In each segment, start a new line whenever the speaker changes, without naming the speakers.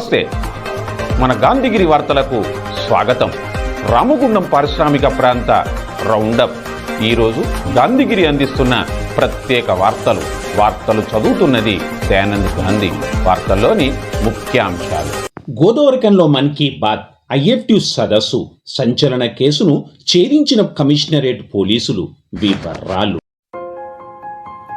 నమస్తే. మన గాంధీగిరి వార్తలకు స్వాగతం. రామగుండం పారిశ్రామిక ప్రాంత రౌండప్. ఈరోజు గాంధీగిరి అందిస్తున్న ప్రత్యేక వార్తలు. వార్తలు చదువుతున్నది దయానంద్ గాంధీ. వార్తల్లోని ముఖ్యాంశాలు.
గోదావరికంలో మన్ కీ బాత్ ఐఎఫ్టి సదస్సు. సంచలన కేసును ఛేదించిన కమిషనరేట్ పోలీసులు. వివరాలు.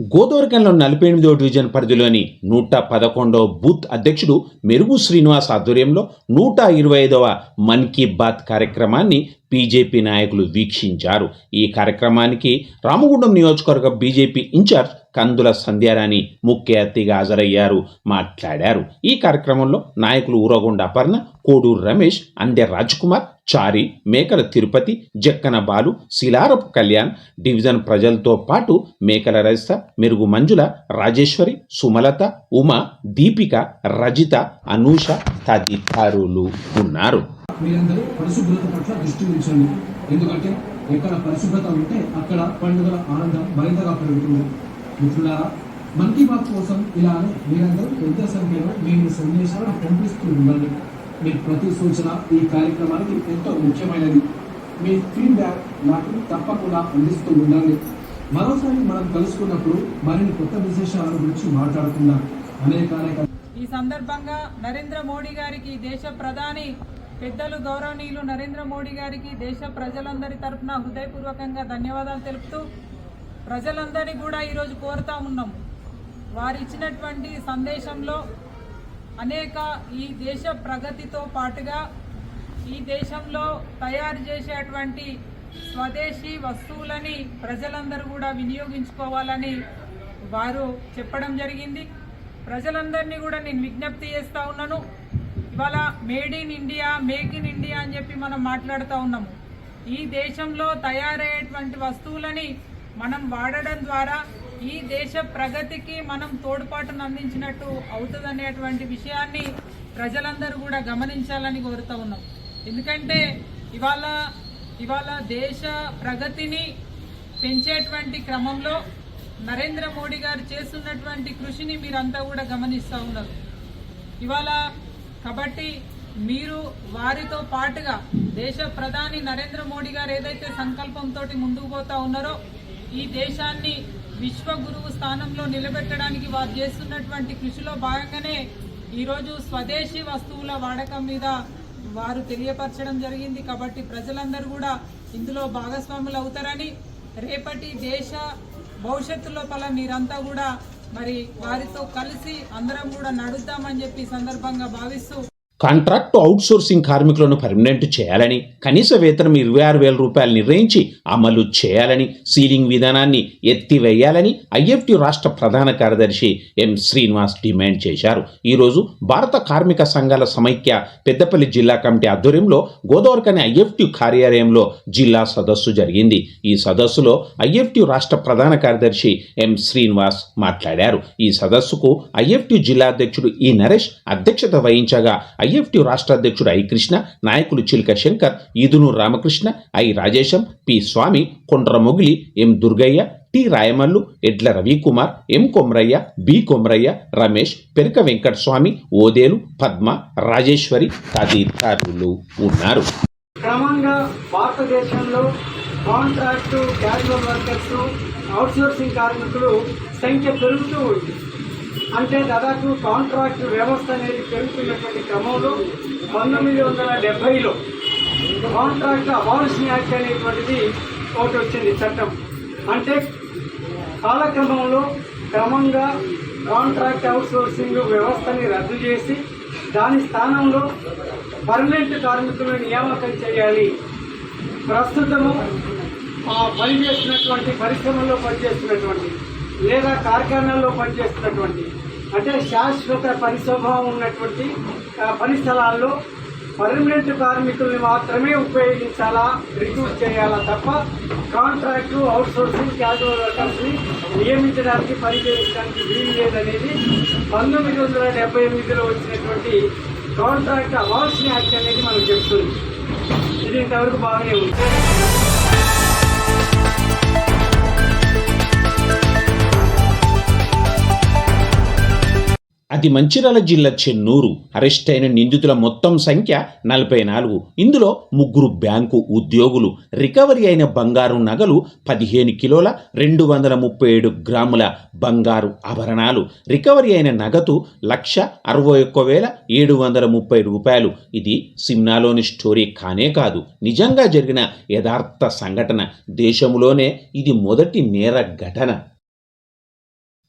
గోదావరికంలో నలభై ఎనిమిదో డివిజన్ పరిధిలోని నూట పదకొండవ బూత్ అధ్యక్షుడు మెరుగు శ్రీనివాస్ ఆధ్వర్యంలో నూట ఇరవై ఐదవ మన్ కీ బాత్ కార్యక్రమాన్ని బీజేపీ నాయకులు వీక్షించారు. ఈ కార్యక్రమానికి రామగుండం నియోజకవర్గ బీజేపీ ఇన్ఛార్జ్ కందుల సంధ్యారాణి ముఖ్య అతిథిగా హాజరయ్యారు మాట్లాడారు. ఈ కార్యక్రమంలో నాయకులు ఊరగొండ అపర్ణ కోడూరు రమేష్ అందె కుమార్ చారి మేకల తిరుపతి జక్కన బాలు శిలారపు కళ్యాణ్ డివిజన్ ప్రజలతో పాటు మేకల రజిత మెరుగు మంజుల రాజేశ్వరి సుమలత ఉమ దీపిక రజిత అనూష తదితరులు ఉన్నారు.
మీరందరూ పరిశుభ్రత పట్ల దృష్టి ఉంచండి. ఎందుకంటే ఎక్కడ పరిశుభ్రత ఉంటే అక్కడ పండుగల ఆనందం మరింతగా పెరుగుతుంది. మిత్రులారా మన్ కీ బాత్ కోసం ఇలానే మీరందరూ పెద్ద సంఖ్యలో మేము సందేశాలను పంపిస్తూ ఉండండి. మీ ప్రతి సూచన ఈ కార్యక్రమానికి ఎంతో ముఖ్యమైనది. మీ ఫీడ్బ్యాక్ నాకు తప్పకుండా అందిస్తూ ఉండండి. మరోసారి మనం కలుసుకున్నప్పుడు మరిన్ని కొత్త విశేషాల గురించి మాట్లాడుకుందాం. అనేక అనేక
ఈ సందర్భంగా నరేంద్ర మోడీ గారికి దేశ ప్రధాని పెద్దలు గౌరవనీయులు నరేంద్ర మోడీ గారికి దేశ ప్రజలందరి తరఫున హృదయపూర్వకంగా ధన్యవాదాలు తెలుపుతూ ప్రజలందరినీ కూడా ఈరోజు కోరుతా ఉన్నాం. వారు ఇచ్చినటువంటి సందేశంలో అనేక ఈ దేశ ప్రగతితో పాటుగా ఈ దేశంలో తయారు చేసేటువంటి స్వదేశీ వస్తువులని ప్రజలందరూ కూడా వినియోగించుకోవాలని వారు చెప్పడం జరిగింది. ప్రజలందరినీ కూడా నేను విజ్ఞప్తి చేస్తా ఉన్నాను. ఇవాళ made in India make in India అని చెప్పి మనం మాట్లాడుతూ ఉన్నాము. ఈ దేశంలో తయారయ్యేటువంటి వస్తువులని మనం వాడడం ద్వారా ఈ దేశ ప్రగతికి మనం తోడ్పాటును అందించినట్టు అవుతుందనేటువంటి విషయాన్ని ప్రజలందరూ కూడా గమనించాలని కోరుతూ ఉన్నాం. ఎందుకంటే ఇవాళ ఇవాళ దేశ ప్రగతిని పెంచేటువంటి క్రమంలో నరేంద్ర మోడీ గారు చేస్తున్నటువంటి కృషిని మీరంతా కూడా గమనిస్తూ ఉన్నారు. ఇవాళ కాబట్టి మీరు వారితో పాటుగా దేశ ప్రధాని నరేంద్ర మోడీ గారు ఏదైతే సంకల్పంతో ముందుకు పోతా ఉన్నారో ఈ దేశాన్ని విశ్వగురువు స్థానంలో నిలబెట్టడానికి వారు చేస్తున్నటువంటి కృషిలో భాగంగానే ఈరోజు స్వదేశీ వస్తువుల వాడకం మీద వారు తెలియపరచడం జరిగింది. కాబట్టి ప్రజలందరూ కూడా ఇందులో భాగస్వాములు అవుతారని రేపటి దేశ భవిష్యత్తు లోపల మీరంతా కూడా మరి వారితో కలిసి అందరం కూడా నడుద్దామని చెప్పి సందర్భంగా భావిస్తూ
కాంట్రాక్టు అవుట్సోర్సింగ్ కార్మికులను పర్మనెంట్ చేయాలని కనీస వేతనం ఇరవై ఆరు వేల రూపాయలు నిర్ణయించి అమలు చేయాలని సీలింగ్ విధానాన్ని ఎత్తివేయాలని ఐఎఫ్టి రాష్ట్ర ప్రధాన కార్యదర్శి ఎం శ్రీనివాస్ డిమాండ్ చేశారు. ఈరోజు భారత కార్మిక సంఘాల సమైక్య పెద్దపల్లి జిల్లా కమిటీ ఆధ్వర్యంలో గోదావరికని ఐఎఫ్టి కార్యాలయంలో జిల్లా సదస్సు జరిగింది. ఈ సదస్సులో ఐఎఫ్టి రాష్ట్ర ప్రధాన కార్యదర్శి ఎం శ్రీనివాస్ మాట్లాడారు. ఈ సదస్సుకు ఐఎఫ్టి జిల్లా అధ్యక్షుడు ఈ నరేష్ అధ్యక్షత వహించగా ఐఎఫ్టి రాష్ట్ర అధ్యక్షుడు ఐ కృష్ణ నాయకులు Chiluka Shankar Edunu Ramakrishna I Rajesham P Swamy Kondra Mogili M Durgaiah T Rayamallu Edla Ravikumar M Komaraiah B Komaraiah Ramesh Peraka Venkataswamy Odelu Padma Rajeshwari తదితరులు ఉన్నారు.
క్రమంగా భారతదేశంలో కాంట్రాక్టు క్యాజువల్ వర్కర్స్ అవుట్సోర్సింగ్ కార్మికులు సంఖ్య పెరుగుతూ ఉంది. అంటే దాదాపు కాంట్రాక్ట్ వ్యవస్థ అనేది పెరుగుతున్నటువంటి క్రమంలో పంతొమ్మిది వందల డెబ్బైలో కాంట్రాక్ట్ అబాలిషన్ యాక్ట్ అనేటువంటిది ఒకటి వచ్చింది చట్టం. అంటే కాలక్రమంలో క్రమంగా కాంట్రాక్ట్ అవుట్సోర్సింగ్ వ్యవస్థని రద్దు చేసి దాని స్థానంలో పర్మనెంట్ కార్మికులను నియామకం చేయాలి. ప్రస్తుతము పనిచేస్తున్నటువంటి పరిశ్రమల్లో పనిచేస్తున్నటువంటి లేదా కార్ఖానాల్లో పనిచేస్తున్నటువంటి అంటే శాశ్వత పరిశోభం ఉన్నటువంటి పని స్థలాల్లో పర్మనెంట్ కార్మికుల్ని మాత్రమే ఉపయోగించాలా రిక్రూట్ చేయాలా తప్ప కాంట్రాక్టు అవుట్ సోర్సింగ్ క్యాజువల్ వర్కర్స్ని నియమించడానికి పనిచేయడానికి వీలు లేదనేది పంతొమ్మిది వందల డెబ్బై ఎనిమిదిలో వచ్చినటువంటి కాంట్రాక్ట్ అవాల్షన్ యాక్ట్ అనేది మనకు చెప్తుంది. ఇది ఇంతవరకు బాగానే ఉంది.
అది మంచిర్యాల జిల్లా చెన్నూరు అరెస్ట్ అయిన నిందితుల మొత్తం సంఖ్య నలభై నాలుగు. ఇందులో ముగ్గురు బ్యాంకు ఉద్యోగులు రికవరీ అయిన బంగారు నగలు పదిహేను కిలోల రెండు వందల ముప్పై ఏడు గ్రాముల బంగారు ఆభరణాలు రికవరీ అయిన నగదు లక్ష అరవై ఒక్క వేల ఏడు వందల ముప్పై రూపాయలు. ఇది సిమ్నాలోని స్టోరీ కానే కాదు. నిజంగా జరిగిన యథార్థ సంఘటన దేశంలోనే ఇది మొదటి నేర ఘటన.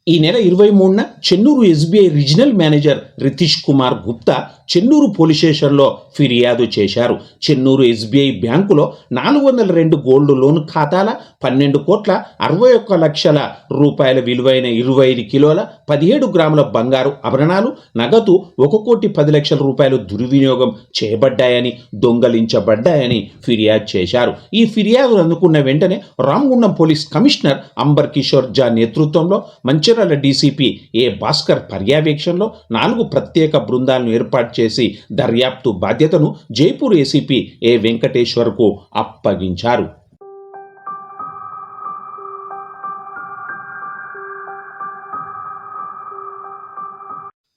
ఈ నెల ఇరవై మూడున Chennur SBI regional manager Ritish Kumar Gupta Chennur police స్టేషన్లో ఫిర్యాదు చేశారు. చెన్నూరు ఎస్బీఐ బ్యాంకులో నాలుగు వందల రెండు గోల్డ్ లోన్ ఖాతాల పన్నెండు కోట్ల అరవై ఒక్క లక్షల రూపాయల విలువైన ఇరవై ఐదు కిలోల పదిహేడు గ్రాముల బంగారు ఆభరణాలు నగదు ఒక కోటి పది లక్షల రూపాయలు దుర్వినియోగం చేయబడ్డాయని దొంగలించబడ్డాయని ఫిర్యాదు చేశారు. ఈ ఫిర్యాదులు అందుకున్న వెంటనే రామగుండం పోలీస్ కమిషనర్ అంబర్ కిషోర్ జా నేతృత్వంలో మంచిర్యాల డీసీపీ ఏ భాస్కర్ పర్యవేక్షణలో నాలుగు ప్రత్యేక బృందాలను ఏర్పాటు చేసి దర్యాప్తు బాధ్యతను జైపూర్ ఏసీపీ ఏ వెంకటేశ్వర్కు అప్పగించారు.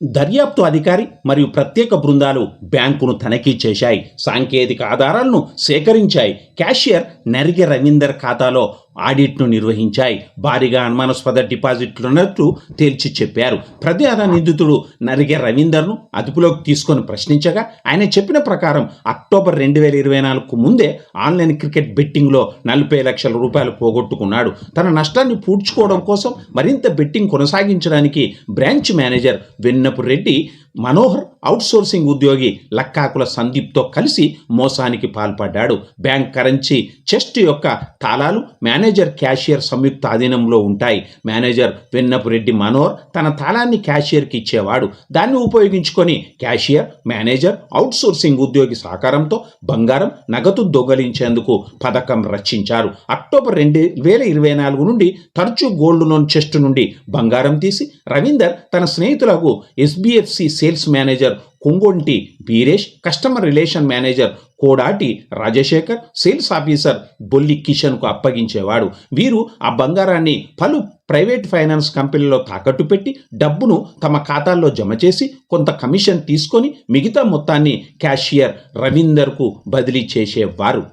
దర్యాప్తు అధికారి మరియు ప్రత్యేక బృందాలు బ్యాంకును తనిఖీ చేశాయి. సాంకేతిక ఆధారాలను సేకరించాయి. క్యాషియర్ నరిగి రవీందర్ ఖాతాలో ఆడిట్ను నిర్వహించాయి. భారీగా అనుమానాస్పద డిపాజిట్లున్నట్టు తేల్చి చెప్పారు. ప్రధాన నిందితుడు నరిగే రవీందర్ను అదుపులోకి తీసుకొని ప్రశ్నించగా ఆయన చెప్పిన ప్రకారం అక్టోబర్ రెండు వేల ఇరవై నాలుగుకు ముందే ఆన్లైన్ క్రికెట్ బెట్టింగ్లో నలభై లక్షల రూపాయలు పోగొట్టుకున్నాడు. తన నష్టాన్ని పూడ్చుకోవడం కోసం మరింత బెట్టింగ్ కొనసాగించడానికి branch manager Vennapu Reddy Manohar outsourcing ఉద్యోగి లక్కాకుల సందీప్తో కలిసి మోసానికి పాల్పడ్డాడు. బ్యాంక్ కరెన్సీ చెస్ట్ యొక్క తాళాలు మేనేజర్ క్యాషియర్ సంయుక్త ఆధీనంలో ఉంటాయి. మేనేజర్ వెన్నపురెడ్డి మనోహర్ తన తాళాన్ని క్యాషియర్కి ఇచ్చేవాడు. దాన్ని ఉపయోగించుకొని క్యాషియర్ మేనేజర్ అవుట్సోర్సింగ్ ఉద్యోగి సహకారంతో బంగారం నగదు దొంగలించేందుకు పథకం రచించారు. అక్టోబర్ రెండు వేల ఇరవై నాలుగు నుండి తరచూ గోల్డ్ లోన్ చెస్ట్ నుండి బంగారం తీసి రవీందర్ తన స్నేహితులకు SBFC sales manager Kongonti Veeresh customer relation manager Kodati Rajasekhar sales officer Bolli కిషన్కు అప్పగించేవాడు. వీరు ఆ బంగారాన్ని పలు ప్రైవేట్ ఫైనాన్స్ కంపెనీలో తాకట్టు పెట్టి డబ్బును తమ ఖాతాల్లో జమ చేసి కొంత కమిషన్ తీసుకొని మిగతా మొత్తాన్ని క్యాషియర్ రవీందర్కు బదిలీ చేసేవారు.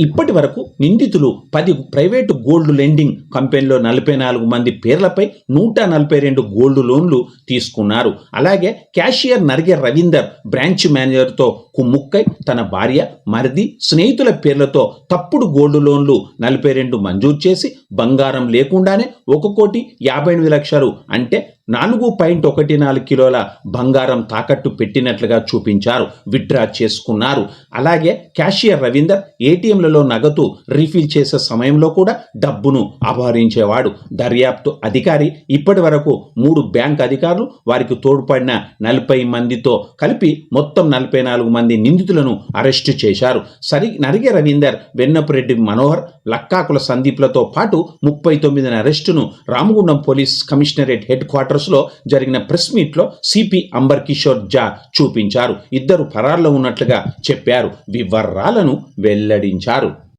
ఇప్పటి వరకు నిందితులు పది ప్రైవేటు గోల్డ్ లెండింగ్ కంపెనీలో నలభై నాలుగు మంది పేర్లపై నూట నలభై రెండు గోల్డ్ లోన్లు తీసుకున్నారు. అలాగే క్యాషియర్ నరిగే రవీందర్ బ్రాంచ్ మేనేజర్తో కుమ్ముక్కై తన భార్య మరిది స్నేహితుల పేర్లతో తప్పుడు గోల్డ్ లోన్లు నలభై రెండు మంజూరు చేసి బంగారం లేకుండానే ఒక కోటి యాభై ఎనిమిది లక్షలు అంటే నాలుగు పాయింట్ ఒకటి నాలుగు కిలోల బంగారం తాకట్టు పెట్టినట్లుగా చూపించారు. విత్డ్రా చేసుకున్నారు. అలాగే క్యాషియర్ రవీందర్ ఏటీఎంలలో నగదు రీఫిల్ చేసే సమయంలో కూడా డబ్బును అపహరించేవాడు. దర్యాప్తు అధికారి ఇప్పటి వరకు మూడు బ్యాంక్ అధికారులు వారికి తోడ్పడిన నలభై మందితో కలిపి మొత్తం నలభై నాలుగు మంది నిందితులను అరెస్టు చేశారు. సరి నరిగే రవీందర్ వెన్నపురెడ్డి మనోహర్ లక్కాకుల సందీప్లతో పాటు ముప్పై తొమ్మిదిన అరెస్టును Ramagundam police commissionerate head quarter వరుసలో జరిగిన ప్రెస్ మీట్లో సిపి అంబర్ కిషోర్ జా చూపించారు. ఇద్దరు ఫరార్లో ఉన్నట్లుగా చెప్పారు. వివరాలను వెల్లడించారు.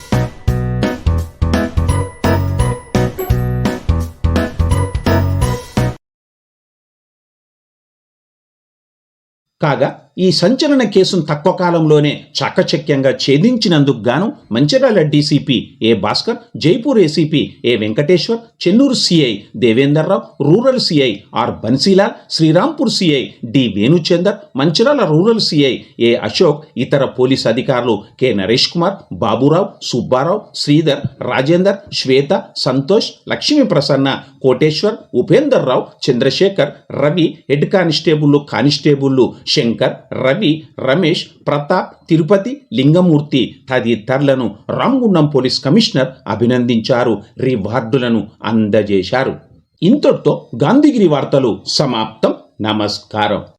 కాగా ఈ సంచలన కేసును తక్కువ కాలంలోనే చాకచక్యంగా ఛేదించినందుకు గాను Mancherial DCP A Bhaskar Jaipur ACP A Venkateshwar Chennur CI Devender Rao rural CI R Bansilal Srirampur CI D Venuchander Mancherial rural CI A Ashok ఇతర పోలీస్ అధికారులు K Naresh Kumar Baburao Subbarao Sridhar Rajender Swetha Santosh Lakshmi Prasanna Koteshwar Upender Rao Chandrashekar Ravi head constable constable Shankar Ravi Ramesh Pratap Tirupati Lingamurthy తదితరులను Ramagundam police commissioner అభినందించారు రివార్డులను అందజేశారు. ఇంతటితో గాంధీగిరి వార్తలు సమాప్తం. నమస్కారం.